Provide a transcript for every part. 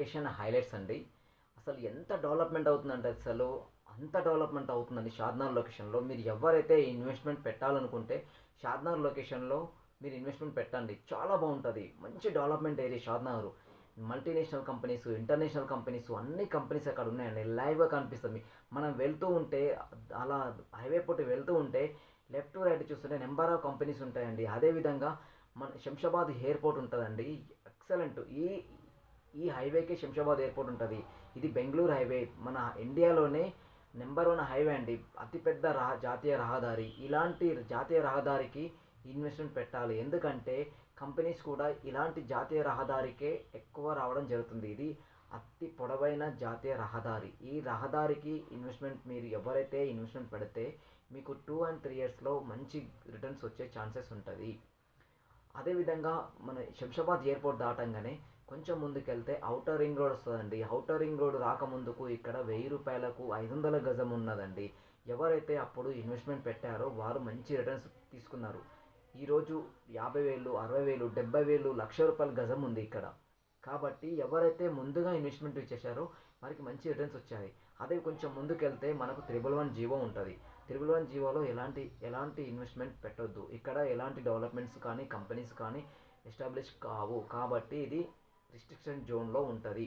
Location highlights అండి. అసలు ఎంత డెవలప్మెంట్ అవుతుందంటే అసలు అంత డెవలప్మెంట్ అవుతుందండి షాద్నార్ లొకేషన్లో మీరు ఎవరైతే ఇన్వెస్ట్మెంట్ పెట్టాలనుకుంటే షాద్నార్ లొకేషన్లో మీరు ఇన్వెస్ట్మెంట్ పెట్టండి. చాలా బాగుంటుంది. మంచి development area Shadnagar. Multinational companies international companies అన్ని కంపెనీస్ అక్కడ ఉన్నాయండి. లైవ్గా కనిపిస్తుంది. మనం వెళ్తూ ఉంటే అలా హైవే పొట్టి వెళ్తూ ఉంటే లెఫ్ట్ రైట్ చూస్తుంటే నెంబర్ ఆఫ్ కంపెనీస్ ఉంటాయండి. అదేవిధంగా మన శంషాబాద్ ఎయిర్పోర్ట్ ఉంటుందండి. ఎక్సలెంట్ ఈ ఈ హైవేకే శంషాబాద్ ఎయిర్పోర్ట్ ఉంటుంది. ఇది బెంగళూరు హైవే. మన ఇండియాలోనే నెంబర్ వన్ హైవే అండి. అతిపెద్ద రహ జాతీయ రహదారి. ఇలాంటి జాతీయ రహదారికి ఇన్వెస్ట్మెంట్ పెట్టాలి. ఎందుకంటే కంపెనీస్ కూడా ఇలాంటి జాతీయ రహదారికే ఎక్కువ రావడం జరుగుతుంది. ఇది అతి పొడవైన జాతీయ రహదారి. ఈ రహదారికి ఇన్వెస్ట్మెంట్ మీరు ఎవరైతే ఇన్వెస్ట్మెంట్ పెడితే మీకు టూ అండ్ త్రీ ఇయర్స్లో మంచి రిటర్న్స్ వచ్చే ఛాన్సెస్ ఉంటుంది. అదేవిధంగా మన శంషాబాద్ ఎయిర్పోర్ట్ దాటంగానే కొంచెం ముందుకెళ్తే ఔటర్ రింగ్ రోడ్ వస్తుందండి. ఔటర్ రింగ్ రోడ్ రాకముందుకు ఇక్కడ వెయ్యి రూపాయలకు ఐదు వందల గజం ఉన్నదండి. ఎవరైతే అప్పుడు ఇన్వెస్ట్మెంట్ పెట్టారో వారు మంచి రిటర్న్స్ తీసుకున్నారు. ఈరోజు యాభై వేలు అరవై వేలు డెబ్బై వేలు లక్ష రూపాయల గజం ఉంది ఇక్కడ. కాబట్టి ఎవరైతే ముందుగా ఇన్వెస్ట్మెంట్ ఇచ్చేసారో వారికి మంచి రిటర్న్స్ వచ్చాయి. అదే కొంచెం ముందుకెళ్తే మనకు త్రిబుల్ వన్ జీవో ఉంటుంది. త్రిబుల్ వన్ జీవోలో ఎలాంటి ఎలాంటి ఇన్వెస్ట్మెంట్ పెట్టొద్దు. ఇక్కడ ఎలాంటి డెవలప్మెంట్స్ కానీ కంపెనీస్ కానీ ఎస్టాబ్లిష్ కావు. కాబట్టి ఇది రిస్ట్రిక్షన్ జోన్లో ఉంటుంది.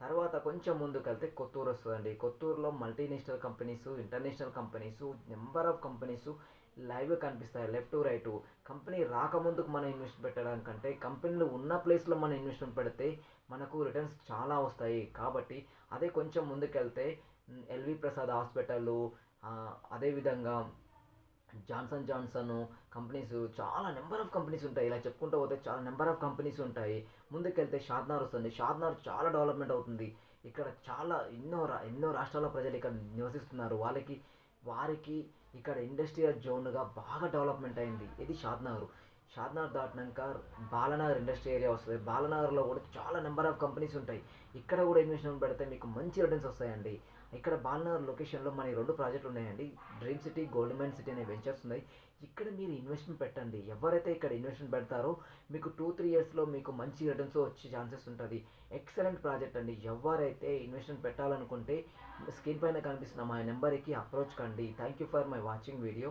తర్వాత కొంచెం ముందుకెళ్తే కొత్తూరు వస్తుందండి. కొత్తూరులో multinational companies international companies number of companies live కనిపిస్తాయి. లెఫ్ట్ టు రైట్ కంపెనీ రాకముందుకు మనం ఇన్వెస్ట్ పెట్టడం కంటే కంపెనీలు ఉన్న ప్లేస్లో మనం ఇన్వెస్ట్మెంట్ పెడితే మనకు రిటర్న్స్ చాలా వస్తాయి. కాబట్టి అదే కొంచెం ముందుకెళ్తే ఎల్వి ప్రసాద్ హాస్పిటల్ అదేవిధంగా జాన్సన్ జాన్సన్ కంపెనీస్ చాలా నెంబర్ ఆఫ్ కంపెనీస్ ఉంటాయి. ఇలా చెప్పుకుంటూ పోతే చాలా నెంబర్ ఆఫ్ కంపెనీస్ ఉంటాయి. ముందుకెళ్తే షాద్నార్ వస్తుంది. షాద్నార్ చాలా డెవలప్మెంట్ అవుతుంది. ఇక్కడ చాలా ఎన్నో రా ఎన్నో రాష్ట్రాల ప్రజలు ఇక్కడ నివసిస్తున్నారు. వాళ్ళకి వారికి ఇక్కడ ఇండస్ట్రియల్ జోన్గా బాగా డెవలప్మెంట్ అయింది. ఇది షాద్నగర్ షాద్నగర్ దాటినాక బాలనగర్ ఇండస్ట్రీ ఏరియా వస్తుంది. బాలనగర్లో కూడా చాలా నెంబర్ ఆఫ్ కంపెనీస్ ఉంటాయి. ఇక్కడ కూడా ఇన్వెస్ట్మెంట్ పెడితే మీకు మంచి రిటర్న్స్ వస్తాయండి. ఇక్కడ బాలనగర్ లొకేషన్లో మన రెండు ప్రాజెక్టులు ఉన్నాయండి. Dream city gold mine city అనే వెంచర్స్ ఉన్నాయి. ఇక్కడ మీరు ఇన్వెస్ట్మెంట్ పెట్టండి. ఎవరైతే ఇక్కడ ఇన్వెస్ట్మెంట్ పెడతారో మీకు టూ త్రీ ఇయర్స్లో మీకు మంచి రిటర్న్స్ వచ్చే ఛాన్సెస్ ఉంటుంది. ఎక్సలెంట్ ప్రాజెక్ట్ అండి. ఎవరైతే ఇన్వెస్ట్మెంట్ పెట్టాలనుకుంటే స్క్రీన్ పైన కనిపిస్తున్న మా నెంబర్కి అప్రోచ్ కండి. Thank you for my watching video.